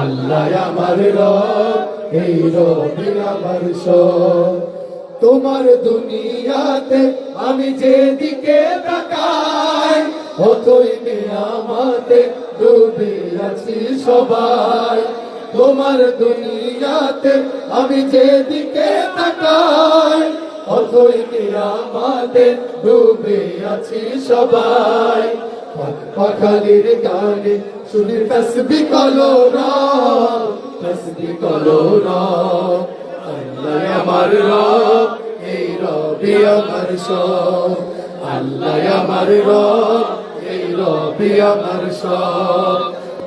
আল্লাহ আমার রব, এই রবি আমার তোমার দুনিয়াতে আমি যেদিকে তাকাই, অতই আমাতে ডুবে আছি সবাই। তোমার দুনিয়াতে আমি যেদিকে তাকাই, অতই আমাতে ডুবে আছি সবাই। পাখালির গানে শুনে তসবি কলো রাম তসবি কলো রাম আল্লাহ আমার রব, এই রবি আমার সব। আল্লাহ আমার রব, এই রবি আমার সব।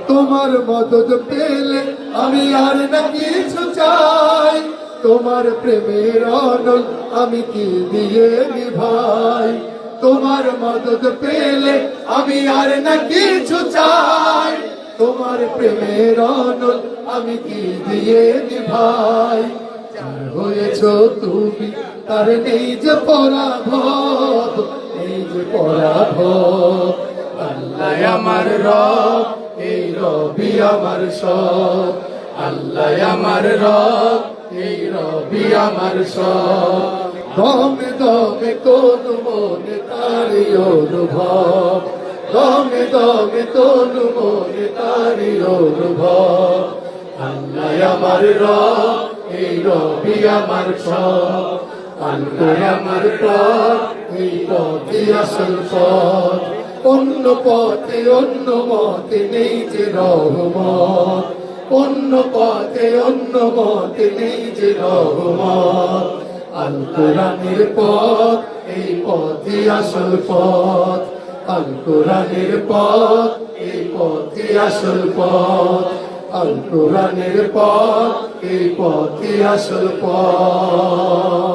তোমার মদত পেলে আমি আর না কিছু চাই। তোমার প্রেমের অনল আমি কি দিয়ে নিভাই? তোমার মদত পেলে আমি আর না কিছু চাই। তোমার প্রেমের অনল আমি কি দিয়ে যার হয়েছ তুমি, তার নেই যে পরাভব, নেই যে পরাভব। আল্লাহ আমার রব, এই রবি আমার সব। আল্লাহ আমার রব, এই রবি আমার সব। দমে দমে কোন মনে তারি অনুভব? দমে দমে কোন মনে তারি অনুভব? আল্লাহ আমার রব, এই রবি আমার সব। আল্লাহ আমার পথ, এই পথই আসল পথ। অন্য পথে অন্য মতে নেই যে রহমত। অন্য পথে অন্য মতে নেই যে রহমত। আল কোরআনের পথ, এই পথই আসল পথ। আল কোরআনের পথ, এই পথই আসল পথ। আল কোরআনের পথ, এই পথই আসল পথ।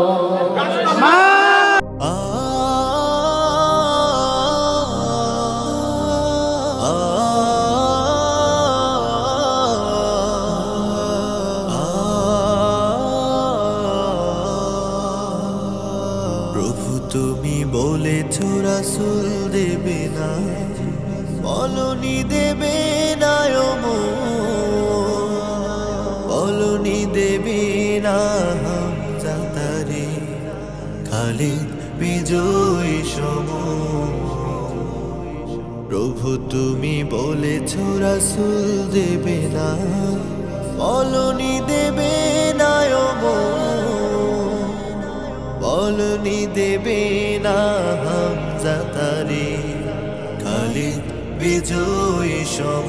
রাসুল দেবে না, বলনি দেবে না বলনি দেবে না হামজা তারে খালি বিজয় সম প্রভু তুমি বলেছ রাসুল দেবে না, বলনি দেবে না বলনি দেবে না হামজা তারে বিজয়ী বিজয় সম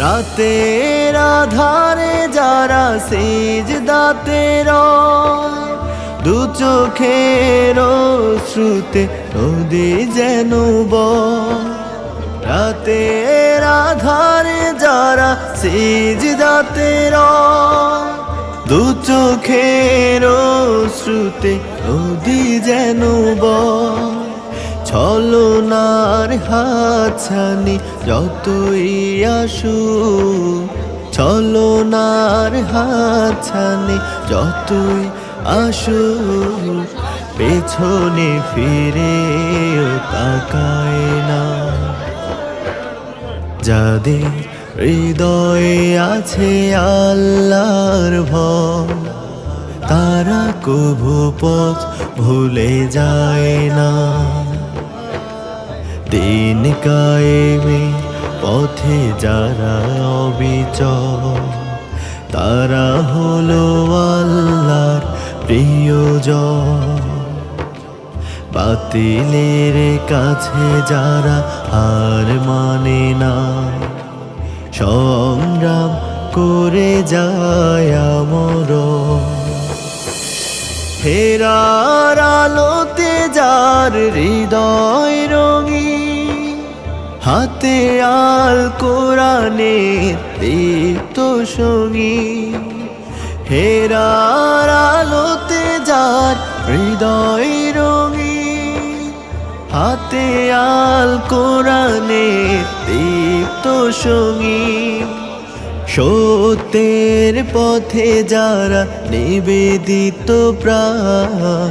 রাতের আধারে যারা সেজ দাতের দু চোখের শ্রুতে নদী যেন বয়। রাতের আধারে যারা সেজ দাতের দু চোখের শ্রুতে নদী যেন বয়। ছলনার হাতছানি যতই আসু ছলনার হাতছানি যতই আসু পেছনে ফিরে তাকায় না। যাদের হৃদয়ে আছে আল্লাহর ভয়, তারা কভু পথ ভুলে যায় না। দিন কায়েমে পথে যারা অবিচল, তারা হলো আল্লাহর প্রিয়জন। বাতিলের কাছে যারা হার মানে না, সংগ্রাম করে যায় আমর ফেরার আলোতে যার হৃদয় রঙি হাতে আল কোরআনের দীপ্ত সঙ্গী। হেরার আলোতে যার হৃদয় রঙি হাতে আল কোরআনের দীপ্ত সঙ্গী। সত্যের পথে যারা নিবেদিত প্রাণ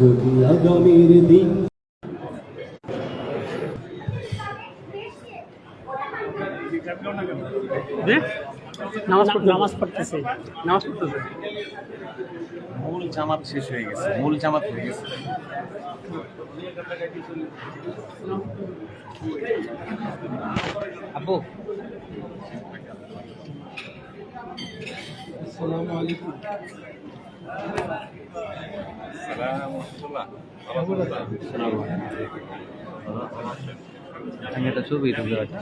যদি আগামীর দিন নামাজ পড়তে নামাজ পড়তেছে। নামাজ পড়তেছে। মূল জামাত শেষ হয়ে গেছে মূল জামাত হয়ে গেছে। আব্বু। আসসালামু আলাইকুম। আমি একটা ছবি তুলতে পারছি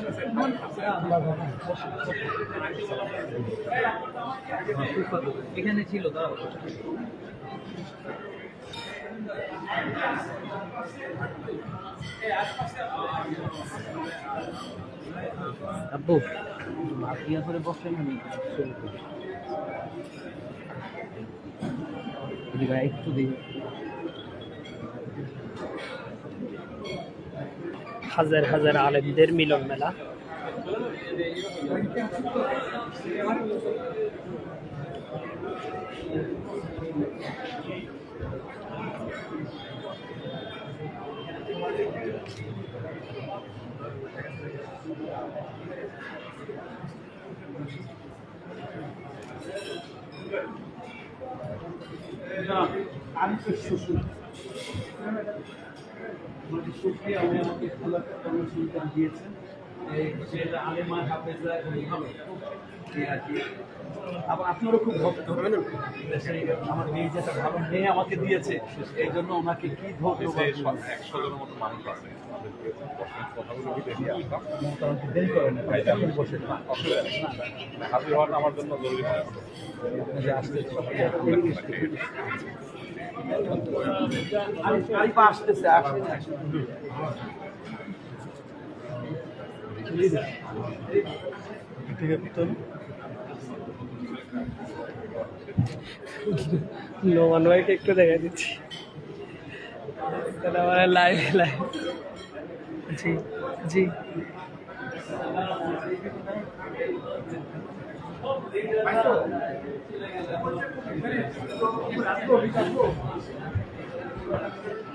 এখানে ছিল দাঁড়াও। আব্বু ইয়া করে বসলেন আমি। একটু দিই। হাজার হাজার আলেমদের মিলন মেলা। আমি তো শ্বশুর আমাকে শুক্রিয়া উনি আমাকে ভালো একটা কর্মসংস্থান দিয়েছেন সেটা আলেমা হাফেজরা খুব ভালো আর কি। আবার আপনারও খুব ভক্ত। আমার মেয়ে যেটা ভালো মেয়ে আমাকে দিয়েছে। এই জন্য ওনাকে কি ধন্যবাদ একশো জনের মতো মানুষ আছে। দেরি না বসে হাজির হওয়াটা আমার জন্য জরুরি মনে আসতে নোমান ভাইকে একটু দেখা দিচ্ছি। তাহলে আমার লাইভ লাইভ জি জি। Thank you.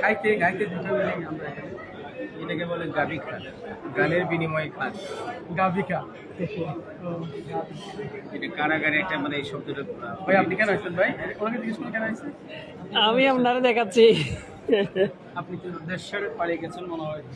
খাইতে দুটো মিলে আমরা এটাকে বলে গাভিকা গানের বিনিময়ে খান গাভিকা এটা কারাগারে একটা মানে এই শব্দটা ভাই আপনি কেন আসছেন ভাই? ওনাকে জিজ্ঞেস করে কেন আসছেন? আমি আপনারা দেখাচ্ছি। আপনি তো দেশের পালিয়ে গেছেন মনে হয়?